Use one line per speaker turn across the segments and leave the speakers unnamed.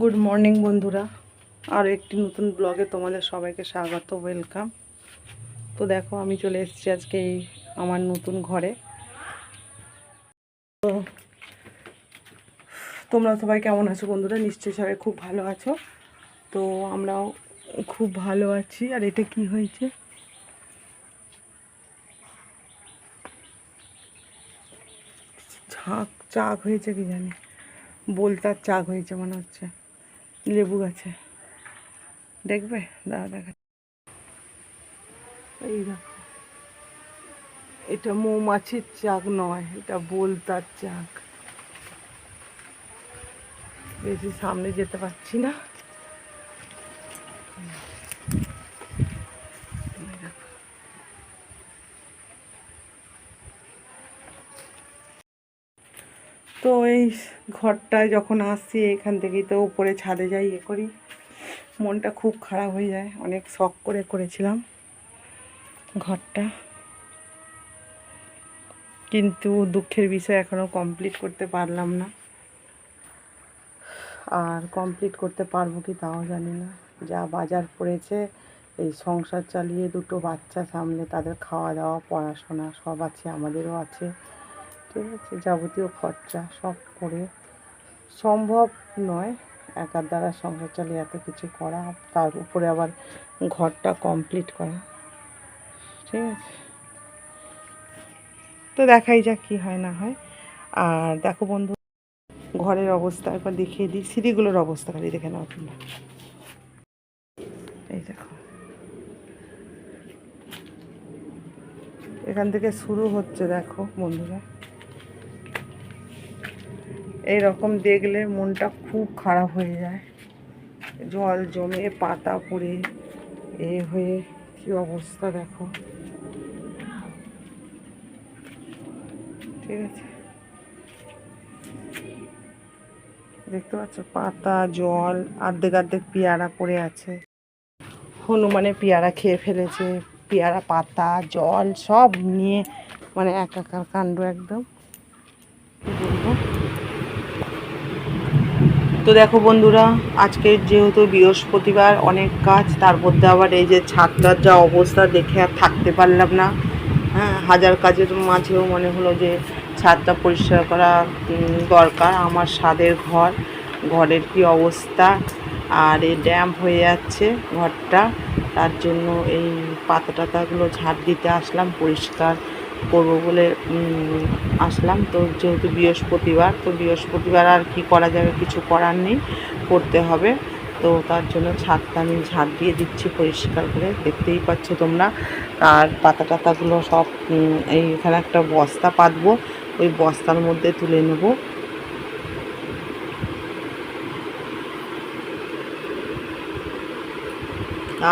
Good morning বন্ধুরা। আর একটি নতুন ব্লগে তোমাদের সবাইকে স্বাগত ওয়েলকাম তো দেখো, আমি চলে এসেছি আজকে এই আমার নতুন ঘরে। তো তোমরা সবাই কেমন আছো বন্ধুরা? নিশ্চয়ই সবাই খুব ভালো আছো। তো আমরাও খুব ভালো আছি। আর এটা কি হয়েছে? ঝাঁক চাক হয়েছে কি জানি? বলতার চাক হয়েছে মনে হচ্ছে। লেবু গাছে। দেখবে? দাদা দেখা। এই এটা মৌমাছির চাক নয়, এটা বোলতার চাক। বেশি সামনে যেতে পারছি না। তো এই ঘরটায় যখন আসছি, এখান থেকেই তো উপরে ছাদে যাই ইয়ে করি। মনটা খুব খারাপ হয়ে যায়, অনেক শখ করে করেছিলাম ঘরটা। কিন্তু দুঃখের বিষয় এখনও কমপ্লিট করতে পারলাম না। আর কমপ্লিট করতে পারব কি তাও জানি না। যা বাজার পড়েছে, এই সংসার চালিয়ে দুটো বাচ্চা সামলে তাদের খাওয়া দাওয়া পড়াশোনা সব আছে, আমাদেরও আছে। ঠিক আছে, যাবতীয় খরচা সব করে। সম্ভব নয় একার দ্বারা সংসার চালিয়ে এত কিছু করা, তার উপরে আবার ঘরটা কমপ্লিট করা। ঠিক আছে। তো দেখাই যাক কী হয় না হয়। আর দেখো বন্ধু, ঘরের অবস্থা একবার দেখিয়ে দিই। সিঁড়িগুলোর অবস্থা খালি দেখে নাও তোমরা। এই দেখো। এখান থেকে শুরু হচ্ছে, দেখো বন্ধুরা। এই রকম দেখলে মনটা খুব খারাপ হয়ে যায়। জল জমে পাতা পড়ে, এ হয়ে কি অবস্থা দেখো। ঠিক আছে। দেখতে পাচ্ছ, পাতা, জল, আর্ধেক আর্ধেক পেয়ারা পড়ে আছে। হনুমানে পেয়ারা খেয়ে ফেলেছে, পেয়ারা, পাতা, জল সব নিয়ে মানে একাকার কাণ্ড একদম। কি বলব? তো দেখো বন্ধুরা আজকে যেহেতু বৃহস্পতিবার, অনেক কাজ, তার মধ্যে আবার এই যে ছাদটার যা অবস্থা দেখে আর থাকতে পারলাম না। হ্যাঁ হাজার কাজের মাঝেও মনে হলো যে ছাদটা পরিষ্কার করা দরকার। আমার স্বাদের ঘর, ঘরের কি অবস্থা? আর এই ড্যাম্প হয়ে যাচ্ছে ঘরটা। তার জন্য এই পাতা টাতাগুলো ঝাড় দিতে আসলাম, পরিষ্কার করব বলে আসলাম। তো যেহেতু বৃহস্পতিবার, তো বৃহস্পতিবার আর কি করা যাবে কিছু করার নেই, করতে হবে। তো তার জন্য ছাদটা আমি ঝাড় দিয়ে দিচ্ছি পরিষ্কার করে। দেখতেই পাচ্ছ তোমরা, আর পাতা টাতাগুলো সব এইখানে একটা বস্তা পাতবো। ওই বস্তার মধ্যে তুলে নেব।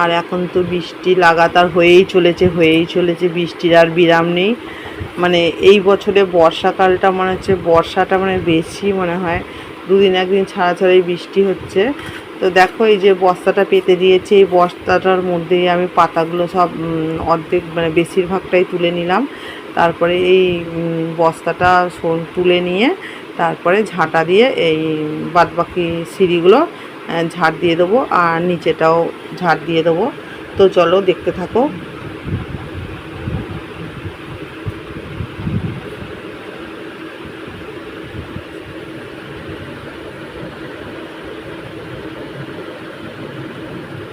আর এখন তো বৃষ্টি লাগাতার হয়েই চলেছে হয়েই চলেছে, বৃষ্টির আর বিরাম নেই। মানে এই বছরে বর্ষাকালটা মনে হচ্ছে, বর্ষাটা মানে বেশি মনে হয়। দুদিন একদিন ছাড়া ছাড়াই বৃষ্টি হচ্ছে। তো দেখো এই যে বস্তাটা পেতে দিয়েছে, এই বস্তাটার মধ্যেই আমি পাতাগুলো সব অর্ধেক মানে বেশিরভাগটাই তুলে নিলাম। তারপরে এই বস্তাটা তুলে নিয়ে তারপরে ঝাঁটা দিয়ে এই বাদবাকি সিঁড়িগুলো ঝাড় দিয়ে দেবো আর নিচেটাও ঝাড় দিয়ে দেবো। তো চলো দেখতে থাকো।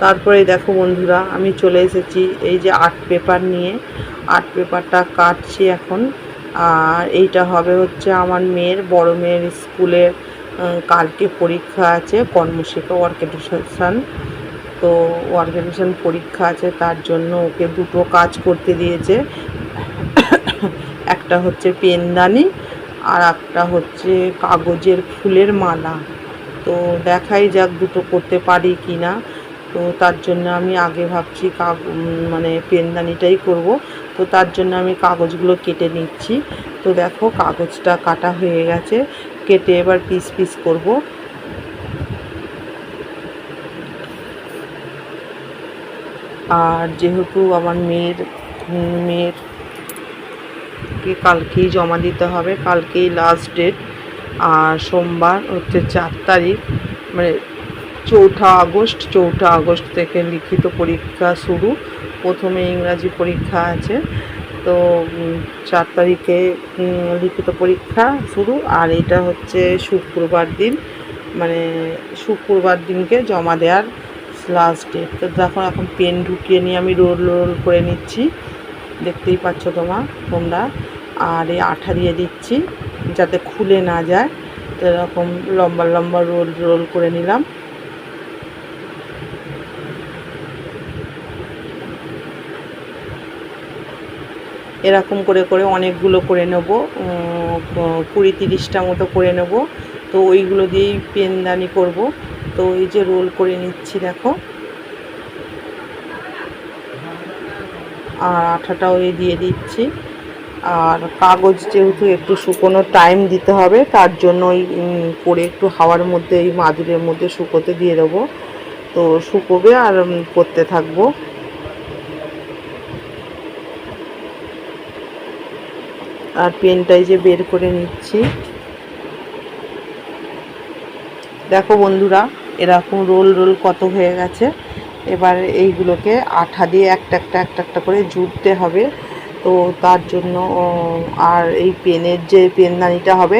তারপরে দেখো বন্ধুরা, আমি চলে এসেছি এই যে আর্ট পেপার নিয়ে। আর্ট পেপারটা কাটছি এখন। আর এইটা হবে হচ্ছে আমার মেয়ের, বড় মেয়ের স্কুলের কালকে পরীক্ষা আছে, কর্মশিক্ষা ওয়ার্কেটেশন তো ওয়ার্কেটেশন পরীক্ষা আছে, তার জন্য ওকে দুটো কাজ করতে দিয়েছে। একটা হচ্ছে পেনদানি, আর একটা হচ্ছে কাগজের ফুলের মালা। তো দেখাই যাক দুটো করতে পারি কি না তো তার জন্য আমি আগে ভাবছি কাগ মানে পেনদানিটাই করব। তো তার জন্য আমি কাগজগুলো কেটে নিচ্ছি। তো দেখো কাগজটা কাটা হয়ে গেছে। কেটে এবার পিস পিস করব। আর যেহেতু আমার মেয়ের মেয়ের কে কালকেই জমা দিতে হবে, কালকেই লাস্ট ডেট আর সোমবার হচ্ছে চার তারিখ মানে চৌঠা আগস্ট চৌঠা আগস্ট থেকে লিখিত পরীক্ষা শুরু। প্রথমে ইংরাজি পরীক্ষা আছে। তো চার তারিখে লিখিত পরীক্ষা শুরু। আর এটা হচ্ছে শুক্রবার দিন। মানে শুক্রবার দিনকে জমা দেওয়ার লাস্ট ডেট তো দেখো, এখন পেন ঢুকিয়ে নিয়ে আমি রোল রোল করে নিচ্ছি। দেখতেই পাচ্ছ তোমার তোমরা। আর এই আঠা দিয়ে দিচ্ছি, যাতে খুলে না যায়। তো এরকম লম্বা লম্বা রোল রোল করে নিলাম। এরকম করে করে অনেকগুলো করে নেব কুড়ি তিরিশটা মতো করে নেব। তো ওইগুলো দিয়েই পেনদানি করব। তো এই যে রোল করে নিচ্ছি, দেখো। আর আঠাটাও এই দিয়ে দিচ্ছি। আর কাগজ যেহেতু একটু শুকোনো টাইম দিতে হবে, তার জন্য ওই করে একটু হাওয়ার মধ্যে, এই মাদুরের মধ্যে শুকোতে দিয়ে দেবো। তো শুকোবে আর করতে থাকব। আর পেনটাই যে বের করে নিচ্ছি। দেখো বন্ধুরা, এরকম রোল রোল কত হয়ে গেছে। এবার এইগুলোকে আঠা দিয়ে একটা একটা একটা একটা করে জুড়তে হবে। তো তার জন্য আর এই পেনের যে পেনদানিটা হবে,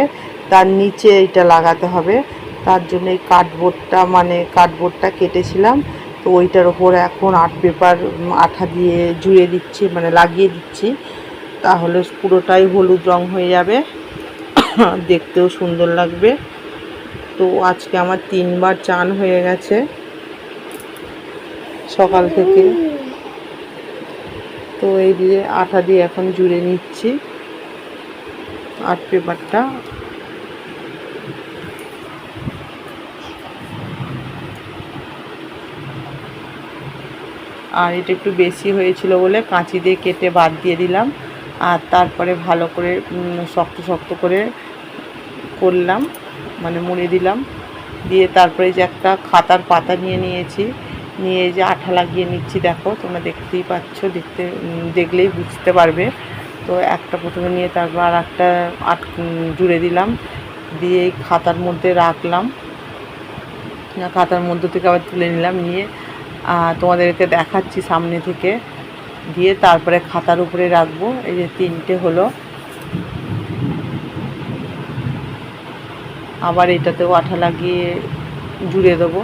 তার নিচে এটা লাগাতে হবে। তার জন্য এই কার্ডবোর্ডটা মানে কার্ডবোর্ডটা কেটেছিলাম। তো ওইটার ওপর এখন আর্ট পেপার আঠা দিয়ে জুড়ে দিচ্ছি মানে লাগিয়ে দিচ্ছি। তাহলে পুরোটাই হলুদ রং হয়ে যাবে। দেখতেও সুন্দর লাগবে। তো আজকে আমার তিনবার চান হয়ে গেছে সকাল থেকে। তো এই দিয়ে আঠা দিয়ে এখন জুড়ে নিচ্ছি আর্ট পেপারটা। আর এটা একটু বেশি হয়েছিল বলে কাঁচি দিয়ে কেটে বাদ দিয়ে দিলাম। আর তারপরে ভালো করে শক্ত শক্ত করে করলাম মানে মুড়ে দিলাম। দিয়ে তারপরে যে একটা খাতার পাতা নিয়ে নিয়েছি, নিয়ে যে আঠা লাগিয়ে নিচ্ছি, দেখো, তোমরা দেখতেই পাচ্ছ, দেখতে দেখলেই বুঝতে পারবে। তো একটা প্রথমে নিয়ে তারপর আর একটা আট জুড়ে দিলাম। দিয়ে এই খাতার মধ্যে রাখলাম। খাতার মধ্যে থেকে আবার তুলে নিলাম, নিয়ে তোমাদেরকে দেখাচ্ছি সামনে থেকে। দিয়ে তারপরে খাতার উপরে রাখব। এই যে তিনটে হলো। আবার এটাতেও আঠা লাগিয়ে জুড়ে দেবো।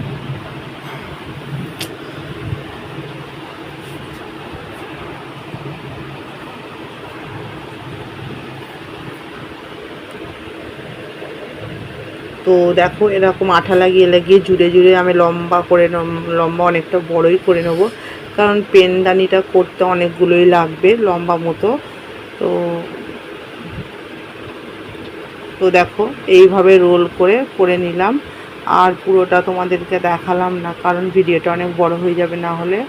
তো দেখো এরকম আঠা লাগিয়ে লাগিয়ে জুড়ে জুড়ে আমি লম্বা করে, লম্বা অনেকটা বড়ই করে নেব। কারণ পেনদানিটা করতে অনেকগুলোই লাগবে লম্বা মতো। তো তো দেখো, এইভাবে রোল করে করে নিলাম। আর পুরোটা তোমাদেরকে দেখালাম না, কারণ ভিডিওটা অনেক বড় হয়ে যাবে না হলে।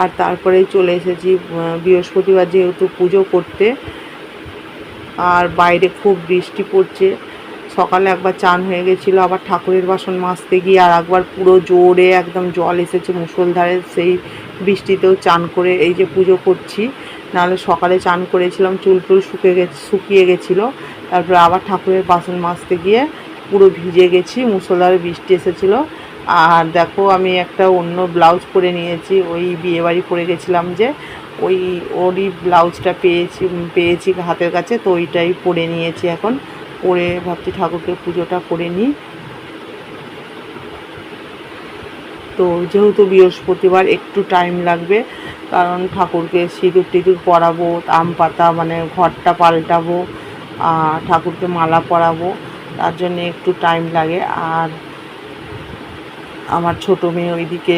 আর তারপরে চলে এসেছি বৃহস্পতিবার যেহেতু পুজো করতে, আর বাইরে খুব বৃষ্টি পড়ছে। সকালে একবার চান হয়ে গেছিল, আবার ঠাকুরের বাসন মাজতে গিয়ে আর একবার পুরো জোরে একদম জল এসেছে মুষলধারে, সেই বৃষ্টিতেও চান করে এই যে পুজো করছি। নাহলে সকালে চান করেছিলাম, চুল টুল শুকিয়ে গেছে শুকিয়ে গেছিল, তারপরে আবার ঠাকুরের বাসন মাজতে গিয়ে পুরো ভিজে গেছি, মুষলধারে বৃষ্টি এসেছিল। আর দেখো আমি একটা অন্য ব্লাউজ পরে নিয়েছি, ওই বিয়েবাড়ি পরে গেছিলাম যে, ওই ওরই ব্লাউজটা পেয়েছি পেয়েছি হাতের কাছে, তো ওইটাই পরে নিয়েছি এখন। পরে ভাবছি ঠাকুরকে পুজোটা করে নিই। তো যেহেতু বৃহস্পতিবার একটু টাইম লাগবে, কারণ ঠাকুরকে সিঁদুর টিঁদুর পরাবো, আম পাতা মানে ঘরটা পাল্টাবো, আর ঠাকুরকে মালা পরাবো, তার জন্য একটু টাইম লাগে। আর আমার ছোটো মেয়ে ওইদিকে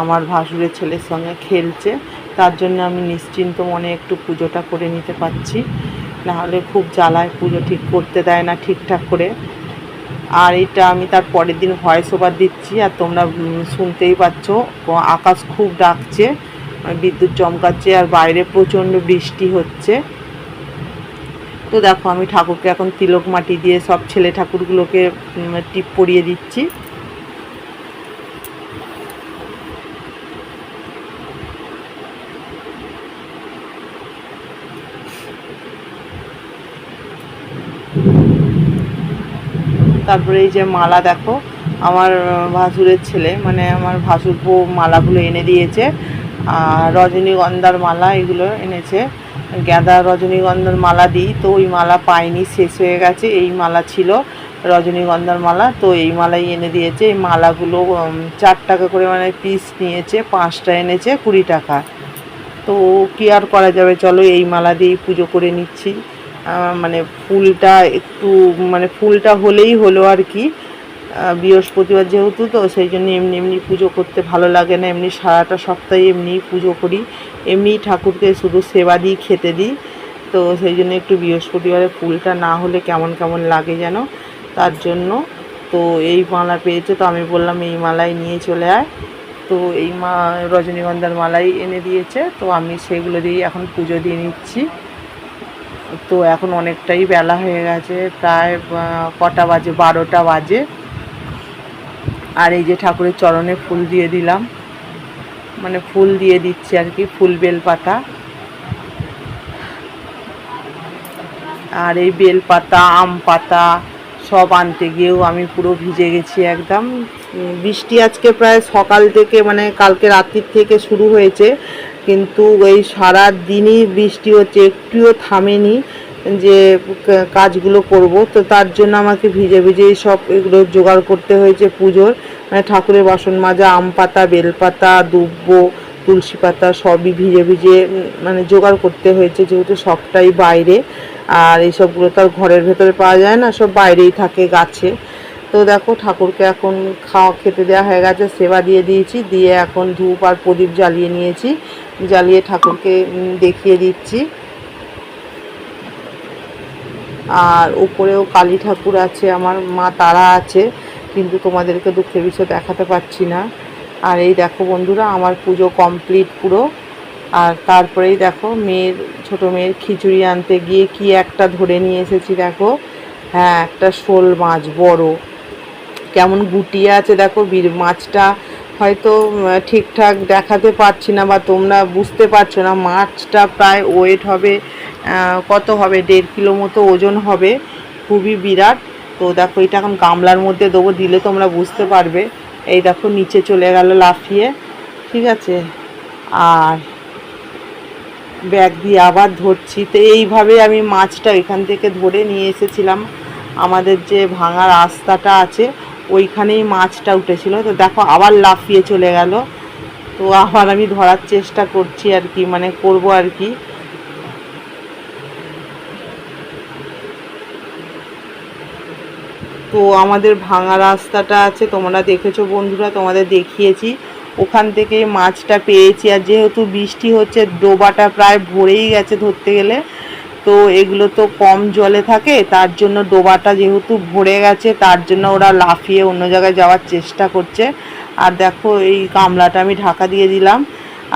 আমার ভাসুরের ছেলের সঙ্গে খেলছে, তার জন্য আমি নিশ্চিন্ত মনে একটু পুজোটা করে নিতে পারছি। নাহলে খুব জ্বালায়, পুজো ঠিক করতে দেয় না ঠিকঠাক করে। আর এটা আমি তার পরের দিন ভয়েস ওভার দিচ্ছি, আর তোমরা শুনতেই পাচ্ছ। আকাশ খুব ডাকছে মানে বিদ্যুৎ চমকাচ্ছে, আর বাইরে প্রচণ্ড বৃষ্টি হচ্ছে। তো দেখো, আমি ঠাকুরকে এখন তিলক মাটি দিয়ে সব ছেলে ঠাকুরগুলোকে টিপ পরিয়ে দিচ্ছি। তারপরে এই যে মালা দেখো, আমার ভাসুরের ছেলে মানে আমার ভাসুর বউ মালাগুলো এনে দিয়েছে, আর রজনীগন্ধার মালা এগুলো এনেছে। গাঁদা রজনীগন্ধার মালা দিই, তো ওই মালা পাইনি, শেষ হয়ে গেছে, এই মালা ছিল রজনীগন্ধার মালা, তো এই মালাই এনে দিয়েছে। এই মালাগুলো চার টাকা করে মানে পিস নিয়েছে, পাঁচটা এনেছে, কুড়ি টাকা। তো কি আর করা যাবে? চলো এই মালা দিয়েই পুজো করে নিচ্ছি। মানে ফুলটা একটু মানে ফুলটা হলেই হলো আর কি। বৃহস্পতিবার যেহেতু, তো সেই জন্য এমনি এমনি পুজো করতে ভালো লাগে না। এমনি সারাটা সপ্তাহে এমনিই পুজো করি। এমনি ঠাকুরকে শুধু সেবা দিই, খেতে দিই। তো সেই জন্য একটু বৃহস্পতিবারে ফুলটা না হলে কেমন কেমন লাগে যেন, তার জন্য। তো এই মালা পেয়েছে, তো আমি বললাম এই মালাই নিয়ে চলে আয়। তো এই মা, রজনীগন্ধার মালাই এনে দিয়েছে। তো আমি সেগুলো দিয়েই এখন পুজো দিয়ে নিচ্ছি। তো এখন অনেকটাই বেলা হয়ে গেছে, প্রায় কটা বাজে, বারোটা বাজে। আর এই যে ঠাকুরের চরণে ফুল দিয়ে দিলাম। মানে ফুল দিয়ে দিচ্ছি আর কি, ফুল বেলপাতা। আর এই বেলপাতা, আম পাতা সব আনতে গিয়েও আমি পুরো ভিজে গেছি একদম। বৃষ্টি আজকে প্রায় সকাল থেকে মানে কালকে রাত্রির থেকে শুরু হয়েছে। কিন্তু এই সারা দিনই বৃষ্টি হচ্ছে, একটুও থামেনি যে কাজগুলো করব। তো তার জন্য আমাকে ভিজে ভিজেই সব এগুলো জোগাড় করতে হয়েছে পুজোর। মানে ঠাকুরের বাসন মাজা, আম পাতা বেলপাতা দুব্ব, তুলসী পাতা সবই ভিজে ভিজে মানে জোগাড় করতে হয়েছে যেহেতু সবটাই বাইরে। আর এইসবগুলো তো আর ঘরের ভেতরে পাওয়া যায় না, সব বাইরেই থাকে গাছে। তো দেখো, ঠাকুরকে এখন খাওয়া খেতে দেওয়া হয়ে গেছে, সেবা দিয়ে দিয়েছি, দিয়ে এখন ধূপ আর প্রদীপ জ্বালিয়ে নিয়েছি, জ্বালিয়ে ঠাকুরকে দেখিয়ে দিচ্ছি। আর উপরেও কালী ঠাকুর আছে, আমার মা তারা আছে, কিন্তু তোমাদেরকে দুঃখের বিষয় দেখাতে পারছি না। আর এই দেখো বন্ধুরা, আমার পুজো কমপ্লিট পুরো। আর তারপরেই দেখো, মেয়ের, ছোট মেয়ের খিচুড়ি আনতে গিয়ে কি একটা ধরে নিয়ে এসেছি দেখো। হ্যাঁ একটা শোল মাছ, বড়। কেমন গুটিয়ে আছে, দেখো মাছটা হয়তো ঠিকঠাক দেখাতে পারছি না বা তোমরা বুঝতে পারছ না, মাছটা প্রায় ওয়েট হবে কত হবে? দেড় কিলো মতো ওজন হবে, খুবই বিরাট। তো দেখো, এটা এখন গামলার মধ্যে দেবো, দিলে তোমরা বুঝতে পারবে। এই দেখো, নিচে চলে গেল লাফিয়ে, ঠিক আছে? আর ব্যাগ দিয়ে আবার ধরছি। তো এইভাবে আমি মাছটা এখান থেকে ধরে নিয়ে এসেছিলাম। আমাদের যে ভাঙা রাস্তাটা আছে ওইখানেই মাছটা উঠেছিল। তো দেখো আবার লাফিয়ে চলে গেল। তো আবার আমি ধরার চেষ্টা করছি আর কি মানে করব আর কি। তো আমাদের ভাঙা রাস্তাটা আছে, তোমরা দেখেছ বন্ধুরা, তোমাদের দেখিয়েছি। ওখান থেকে মাছটা পেয়েছি আর যেহেতু বৃষ্টি হচ্ছে, ডোবাটা প্রায় ভরেই গেছে ধরতে গেলে। তো এগুলো তো কম জলে থাকে, তার জন্য ডোবাটা যেহেতু ভরে গেছে, তার জন্য ওরা লাফিয়ে অন্য জায়গায় যাওয়ার চেষ্টা করছে। আর দেখো এই গামলাটা আমি ঢাকা দিয়ে দিলাম।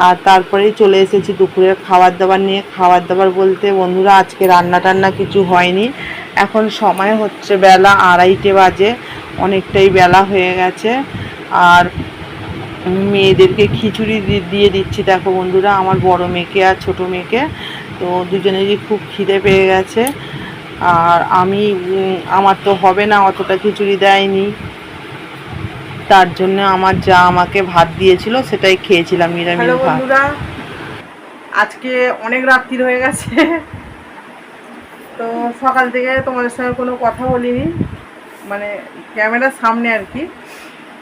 আর তারপরেই চলে এসেছি দুপুরের খাবার দাবার নিয়ে। খাবার দাবার বলতে বন্ধুরা, আজকে রান্না টান্না কিছু হয়নি। এখন সময় হচ্ছে বেলা আড়াইটে বাজে, অনেকটাই বেলা হয়ে গেছে। আর মেয়েদেরকে খিচুড়ি দিয়ে দিচ্ছি। দেখো বন্ধুরা, আমার বড় মেয়েকে আর ছোট মেয়েকে। তো দুজনেরই খুব খিদে পেয়ে গেছে। আর আমি আমার তো হবে না অতটা খিচুড়ি দেয়নি। তার জন্য আমার যা আমাকে ভাত দিয়েছিল সেটাই খেয়েছিলাম নিরামিষ ভাত।
বন্ধুরা আজকে অনেক রাত্রির হয়ে গেছে। তো সকাল থেকে তোমাদের সঙ্গে কোনো কথা বলিনি। মানে ক্যামেরার সামনে আর কি।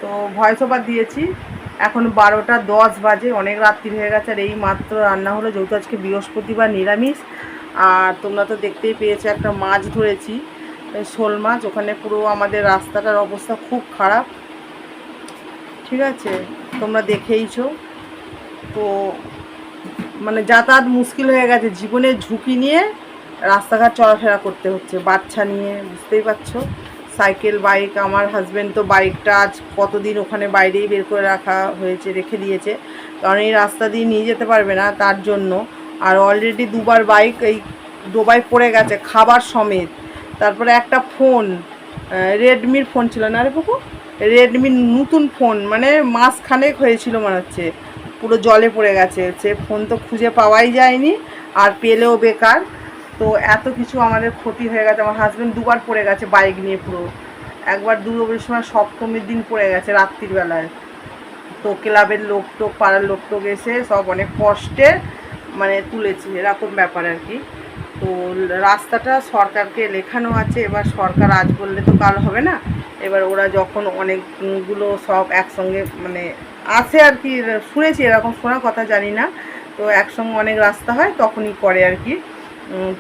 তো ভয়েস ওভার দিয়েছি। এখন বারোটা দশ বাজে, অনেক রাত্রি হয়ে গেছে আর এই মাত্র রান্না হলো, যেহেতু আজকে বৃহস্পতিবার নিরামিষ। আর তোমরা তো দেখতেই পেয়েছ, একটা মাছ ধরেছি শোল মাছ, ওখানে পুরো আমাদের রাস্তাটার অবস্থা খুব খারাপ। ঠিক আছে, তোমরা দেখেইছো। তো মানে যাতায়াত মুশকিল হয়ে গেছে, জীবনের ঝুঁকি নিয়ে রাস্তাঘাট চলাফেরা করতে হচ্ছে, বাচ্চা নিয়ে, বুঝতেই পারছ। সাইকেল, বাইক, আমার হাজব্যান্ড তো বাইকটা আজ কতদিন ওখানে বাইরেই বের করে রাখা হয়েছে, রেখে দিয়েছে। কারণ এই রাস্তা দিয়ে নিয়ে যেতে পারবে না তার জন্য। আর অলরেডি দুবার বাইক এই ডোবায় পড়ে গেছে, খাবার সমেত। তারপরে একটা ফোন রেডমির ফোন ছিল না রে পুকু রেডমির নতুন ফোন মানে মাসখানেক হয়েছিল মনে হচ্ছে। পুরো জলে পড়ে গেছে, সে ফোন তো খুঁজে পাওয়াই যায়নি, আর পেলেও বেকার। তো এত কিছু আমাদের ক্ষতি হয়ে গেছে, আমার হাজব্যান্ড দুবার পড়ে গেছে বাইক নিয়ে পুরো।
একবার দুর্গাপুজোর সময় সপ্তমীর দিন পড়ে গেছে রাত্রির বেলায়। তো ক্লাবের লোক টোক, পাড়ার লোক টোক এসে সব অনেক কষ্টে মানে তুলেছে, এরকম ব্যাপার আর কি। তো রাস্তাটা সরকারকে লেখানো আছে, এবার সরকার আজ বললে তো কাল হবে না। এবার ওরা যখন অনেকগুলো সব একসঙ্গে মানে আছে আর কি, শুনেছি এরকম, শোনা কথা জানি না। তো একসঙ্গে অনেক রাস্তা হয়, তখনই করে আর কি।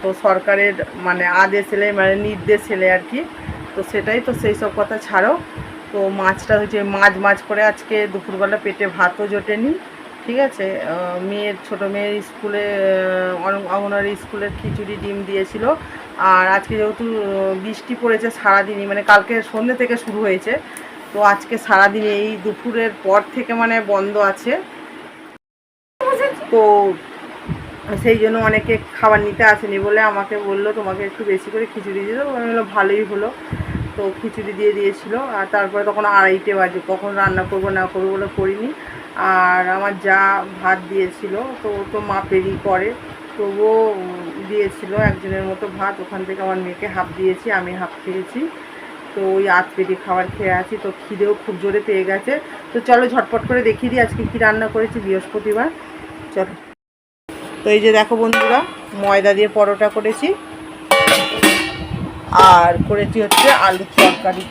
তো সরকারের মানে আদেশ এলে মানে নির্দেশ এলে আর কি। তো সেটাই তো সেই সব কথা, ছাড়ো। তো মাছটা হচ্ছে মাছ মাছ করে আজকে দুপুরবেলা পেটে ভাতও জোটেনি, ঠিক আছে? মেয়ের, ছোট মেয়ের স্কুলে অঙ্গনওয়াড়ি স্কুলের খিচুড়ি ডিম দিয়েছিল। আর আজকে যেহেতু বৃষ্টি পড়েছে সারাদিনই মানে কালকে সন্ধ্যে থেকে শুরু হয়েছে। তো আজকে সারাদিন এই দুপুরের পর থেকে মানে বন্ধ আছে। তো সেই জন্য অনেকে খাবার নিতে আসেনি বলে আমাকে বলল, তোমাকে একটু বেশি করে খিচুড়ি দিয়ে দেবো আমি বলল ভালোই হলো। তো খিচুড়ি দিয়ে দিয়েছিল। আর তারপরে তখন আড়াইটে বাজে, কখন রান্না করব, না করব বলে করিনি। আর আমার যা ভাত দিয়েছিল, তো ও তো মাপেরই করে। তবুও দিয়েছিল একজনের মতো ভাত। ওখান থেকে আমার মেয়েকে হাফ দিয়েছি, আমি হাফ খেয়েছি। তো ওই আধ পেটি খাবার খেয়ে আছি। তো খিদেও খুব জোরে পেয়ে গেছে। তো চলো ঝটপট করে দেখিয়ে দিই আজকে কী রান্না করেছি বৃহস্পতিবার। চলো। তো এই যে দেখো বন্ধুরা ময়দা দিয়ে পরোটা করেছি। আর করেছি হচ্ছে আলুর তরকারি।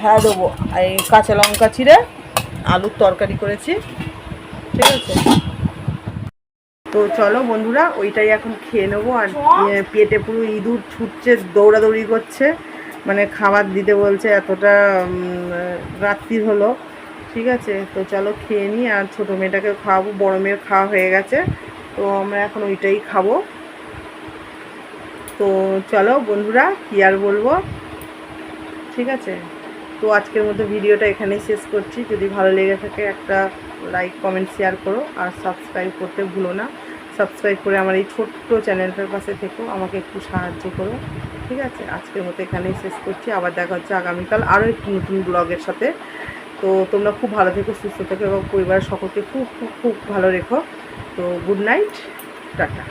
হ্যাঁ দেবো। এই কাঁচা লঙ্কা চিড়ে আলুর তরকারি করেছি। ঠিক আছে? তো চলো বন্ধুরা ওইটাই এখন খেয়ে নেব। আর পেটে পুরো ইঁদুর ছুটছে দৌড়াদৌড়ি করছে। মানে খাবার দিতে বলছে এতটা উম, রাত্রির হলো। ঠিক আছে? তো চলো খেয়ে নিই আর ছোটো মেয়েটাকে খাওয়াবো, বড়ো মেয়ের খাওয়া হয়ে গেছে। তো আমরা এখন ওইটাই খাব। তো চলো বন্ধুরা, কী আর বলব? ঠিক আছে? তো আজকের মতো ভিডিওটা এখানেই শেষ করছি। যদি ভালো লেগে থাকে একটা লাইক, কমেন্ট, শেয়ার করো। আর সাবস্ক্রাইব করতে ভুলো না। সাবস্ক্রাইব করে আমার এই ছোট্ট চ্যানেলটার পাশে থেকো। আমাকে একটু সাহায্য করো। ঠিক আছে? আজকের মতো এখানেই শেষ করছি। আবার দেখা হচ্ছে আগামীকাল আরও একটি নতুন ব্লগের সাথে। তো তোমরা খুব ভালো থেকো, সুস্থ থেকো এবং পরিবারের সকলকে খুব খুব খুব ভালো রেখো। তো গুড নাইট টাটা।